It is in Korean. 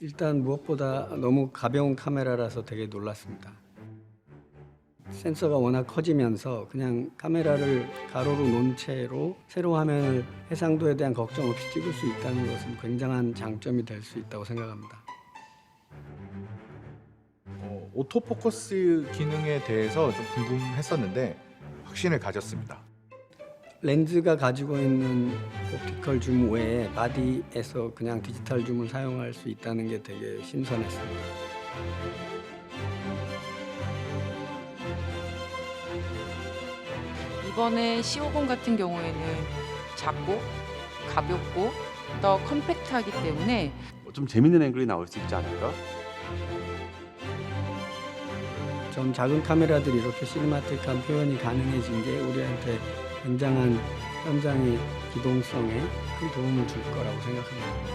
일단 무엇보다 너무 가벼운 카메라라서 되게 놀랐습니다. 센서가 워낙 커지면서 그냥 카메라를 가로로 놓은 채로 세로 화면을 해상도에 대한 걱정 없이 찍을 수 있다는 것은 굉장한 장점이 될 수 있다고 생각합니다. 어, 오토포커스 기능에 대해서 좀 궁금했었는데 확신을 가졌습니다. 렌즈가 가지고 있는 옵티컬 줌 외에 바디에서 그냥 디지털 줌을 사용할 수 있다는 게 되게 신선했습니다. 이번에 C50 같은 경우에는 작고 가볍고 더 컴팩트하기 때문에 뭐좀 재밌는 앵글이 나올 수 있지 않을까? 좀 작은 카메라들이 이렇게 시네마틱한 표현이 가능해진 게 우리한테 굉장한 현장의 기동성에 큰 도움을 줄 거라고 생각합니다.